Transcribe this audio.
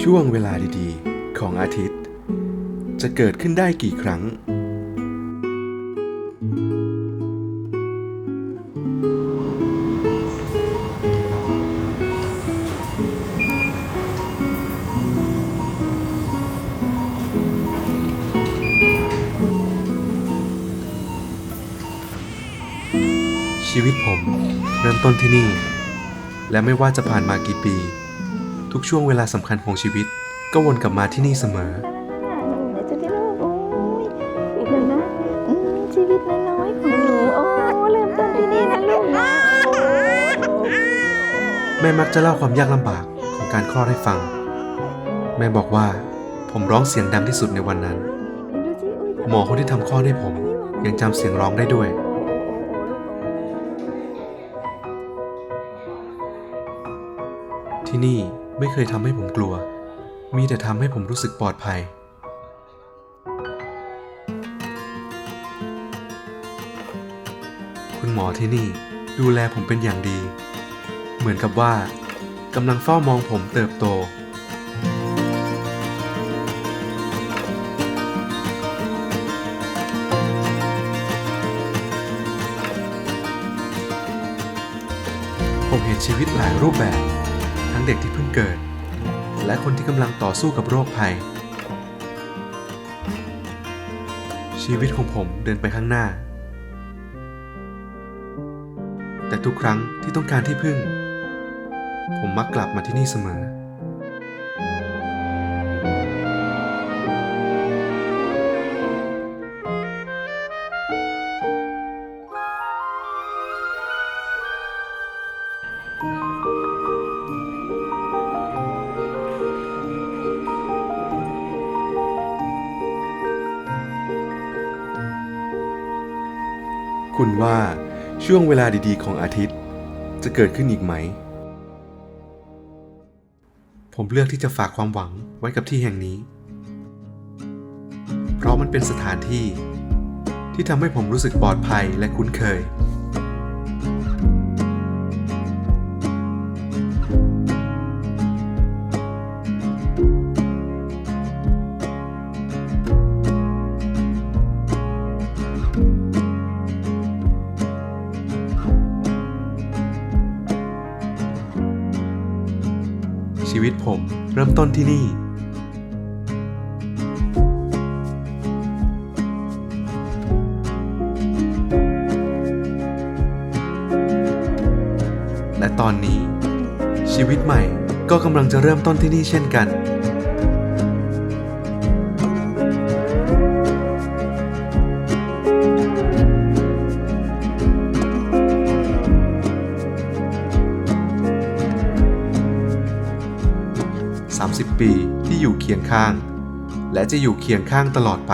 ช่วงเวลาดีๆ ของอาทิตย์ จะเกิดขึ้นได้กี่ครั้ง ชีวิตผม เริ่มต้นที่นี่ และไม่ว่าจะผ่านมากี่ปี ทุกช่วงเวลาสำคัญของชีวิต ก็วนกลับมาที่นี่เสมอเดี๋ยวจะได้ลูกโอ้ยเดี๋ยวนะอืมชีวิตน้อยๆของหนูโอ้เริ่มต้นที่นี่นะลูกนะโอ้แม่มักจะเล่าความยากลำบากของการคลอดให้ฟัง แม่บอกว่า ผมร้องเสียงดังที่สุดในวันนั้น ดูสิอุ๊ยหมอคนที่ทำคลอดให้ผม ยังจำเสียงร้องได้ด้วย ที่นี่ ไม่เคยทำให้ผมกลัว มีแต่ทำให้ผมรู้สึกปลอดภัย คุณหมอที่นี่ดูแลผมเป็นอย่างดี เหมือนกับว่ากำลังเฝ้ามองผมเติบโต ผมเห็นชีวิตหลายรูปแบบ ทั้งเด็กที่เพิ่งเกิด และคนที่กำลังต่อสู้กับโรคภัย ชีวิตของผมเดินไปข้างหน้า แต่ทุกครั้งที่ต้องการที่พึ่ง ผมมักกลับมาที่นี่เสมอ คุณว่าช่วงเวลาดีๆ ของอาทิตย์ จะเกิดขึ้นอีกไหม ผมเลือกที่จะฝากความหวังไว้กับที่แห่งนี้ เพราะมันเป็นสถานที่ที่ทำให้ผมรู้สึกปลอดภัยและคุ้นเคย ชีวิตผม เริ่มต้นที่นี่และตอนนี้ ชีวิตใหม่ก็กำลังจะเริ่มต้นที่นี่เช่นกัน 30 ปีที่อยู่เคียงข้าง และจะอยู่เคียงข้างตลอดไป